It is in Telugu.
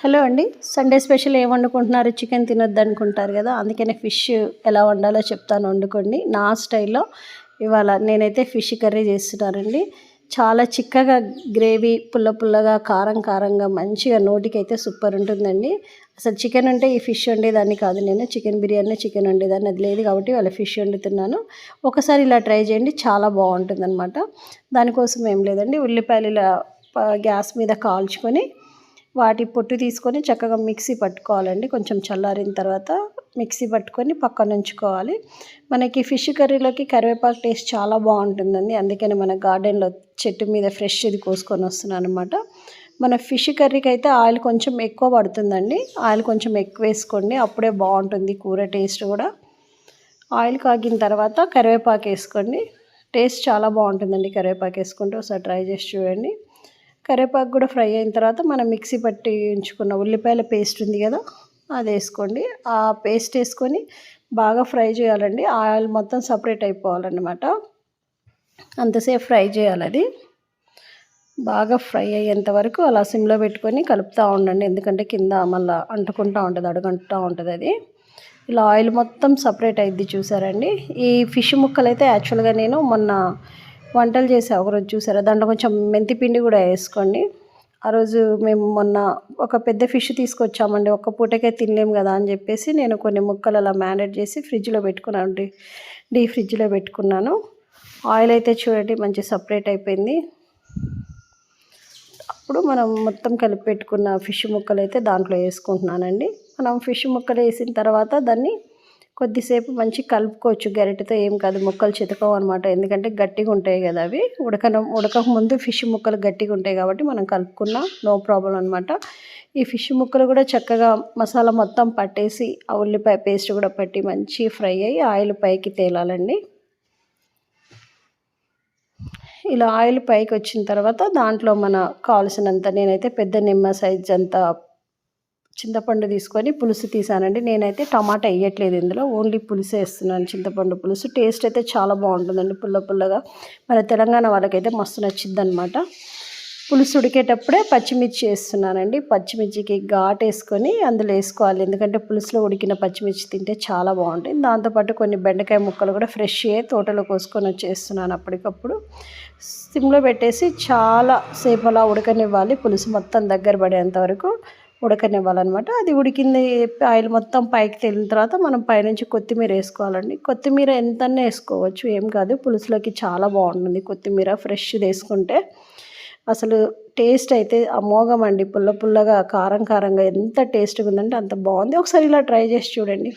హలో అండి. సండే స్పెషల్ ఏం వండుకుంటున్నారు? చికెన్ తినొద్దు అనుకుంటారు కదా అందుకనే ఫిష్ ఎలా వండాలో చెప్తాను వండుకోండి. నా స్టైల్లో ఇవాళ నేనైతే ఫిష్ కర్రీ చేస్తున్నానండి. చాలా చిక్కగా గ్రేవీ పుల్ల పుల్లగా కారం కారంగా మంచిగా నోటికి అయితే సూపర్ ఉంటుందండి. అసలు చికెన్ ఉంటే ఈ ఫిష్ వండేదాన్ని కాదు నేను. చికెన్ బిర్యానీ చికెన్ వండేదాన్ని అది లేదు కాబట్టి వాళ్ళ ఫిష్ వండుతున్నాను. ఒకసారి ఇలా ట్రై చేయండి చాలా బాగుంటుంది అనమాట దానికోసం ఏం లేదండి ఉల్లిపాయలు ఇలా గ్యాస్ మీద కాల్చుకొని వాటి పొట్టు తీసుకొని చక్కగా మిక్సీ పట్టుకోవాలండి. కొంచెం చల్లారిన తర్వాత మిక్సీ పట్టుకొని పక్కన ఉంచుకోవాలి. మనకి ఫిష్ కర్రీలోకి కరివేపాకు టేస్ట్ చాలా బాగుంటుందండి. అందుకని మన గార్డెన్లో చెట్టు మీద ఫ్రెష్ ఇది కోసుకొని వస్తున్నాను అనమాట మన ఫిష్ కర్రీకి అయితే ఆయిల్ కొంచెం ఎక్కువ పడుతుందండి. ఆయిల్ కొంచెం ఎక్కువ వేసుకోండి. అప్పుడే బాగుంటుంది కూర టేస్ట్ కూడా. ఆయిల్ కాగిన తర్వాత కరివేపాకు వేసుకోండి. టేస్ట్ చాలా బాగుంటుందండి కరివేపాకు వేసుకుంటే. ఒకసారి ట్రై చేసి చూడండి. కరివేపాకు కూడా ఫ్రై అయిన తర్వాత మనం మిక్సీ పట్టి ఉంచుకున్న ఉల్లిపాయల పేస్ట్ ఉంది కదా అది వేసుకోండి. ఆ పేస్ట్ వేసుకొని బాగా ఫ్రై చేయాలండి. ఆయిల్ మొత్తం సపరేట్ అయిపోవాలన్నమాట. అంతసేపు ఫ్రై చేయాలి అది. బాగా ఫ్రై అయ్యేంత వరకు అలా సిమ్లో పెట్టుకొని కలుపుతూ ఉండండి. ఎందుకంటే కింద మళ్ళీ అంటుకుంటూ ఉంటుంది అడుగంటూ ఉంటుంది అది. ఇలా ఆయిల్ మొత్తం సపరేట్ అయింది చూసారండి. ఈ ఫిష్ ముక్కలు అయితే యాక్చువల్గా నేను మొన్న వంటలు చేసా. ఒకరోజు చూసారా? దాంట్లో కొంచెం మెంతి పిండి కూడా వేసుకోండి. ఆ రోజు మేము మొన్న ఒక పెద్ద ఫిష్ తీసుకొచ్చామండి. ఒక్క పూటకే తినలేము కదా అని చెప్పేసి నేను కొన్ని ముక్కలు అలా మ్యారినేట్ చేసి ఫ్రిడ్జ్లో పెట్టుకున్నాను. డీ డీ ఫ్రిడ్జ్లో పెట్టుకున్నాను. ఆయిల్ అయితే చూడండి మంచి సపరేట్ అయిపోయింది. అప్పుడు మనం మొత్తం కలిపి పెట్టుకున్న ఫిష్ ముక్కలు అయితే దాంట్లో వేసుకుంటున్నానండి. మనం ఫిష్ ముక్కలు వేసిన తర్వాత దాన్ని కొద్దిసేపు మంచి కలుపుకోవచ్చు. గరిటెతో ఏం కాదు ముక్కలు చితకవు అనమాట ఎందుకంటే గట్టిగా ఉంటాయి కదా అవి. ఉడకన ఉడకక ముందు ఫిష్ ముక్కలు గట్టిగా ఉంటాయి కాబట్టి మనం కలుపుకున్నా నో ప్రాబ్లం అనమాట ఈ ఫిష్ ముక్కలు కూడా చక్కగా మసాలా మొత్తం పట్టేసి ఆ ఉల్లిపాయ పేస్ట్ కూడా పట్టి మంచి ఫ్రై అయ్యి ఆయిల్ పైకి తేలాలండి. ఇలా ఆయిల్ పైకి వచ్చిన తర్వాత దాంట్లో మన కావాల్సినంత నేనైతే పెద్ద నిమ్మ సైజ్ అంతా చింతపండు తీసుకొని పులుసు తీసానండి. నేనైతే టమాటా వేయట్లేదు ఇందులో. ఓన్లీ పులుసు వేస్తున్నాను చింతపండు పులుసు. టేస్ట్ అయితే చాలా బాగుంటుందండి పుల్ల పుల్లగా. మన తెలంగాణ వాళ్ళకైతే మస్తు నచ్చింది అనమాట పులుసు ఉడికేటప్పుడే పచ్చిమిర్చి వేస్తున్నానండి. పచ్చిమిర్చికి ఘాట్ వేసుకొని అందులో వేసుకోవాలి. ఎందుకంటే పులుసులో ఉడికిన పచ్చిమిర్చి తింటే చాలా బాగుంటుంది. దాంతోపాటు కొన్ని బెండకాయ ముక్కలు కూడా ఫ్రెష్ అయ్యి తోటలో కోసుకొని వచ్చేస్తున్నాను అప్పటికప్పుడు. సిమ్లో పెట్టేసి చాలా సేపు అలా ఉడకనివ్వాలి. పులుసు మొత్తం దగ్గర పడేంత వరకు ఉడకనివ్వాలన్నమాట. అది ఉడికింది ఆయిల్ మొత్తం పైకి తేలిన తర్వాత మనం పైనుంచి కొత్తిమీర వేసుకోవాలండి. కొత్తిమీర ఎంతనే వేసుకోవచ్చు ఏం కాదు. పులుసులోకి చాలా బాగుంటుంది కొత్తిమీర ఫ్రెష్ వేసుకుంటే. అసలు టేస్ట్ అయితే అమోఘమండి. పుల్ల పుల్లగా కారం కారంగా ఎంత టేస్ట్గా ఉందంటే అంత బాగుంది. ఒకసారి ఇలా ట్రై చేసి చూడండి.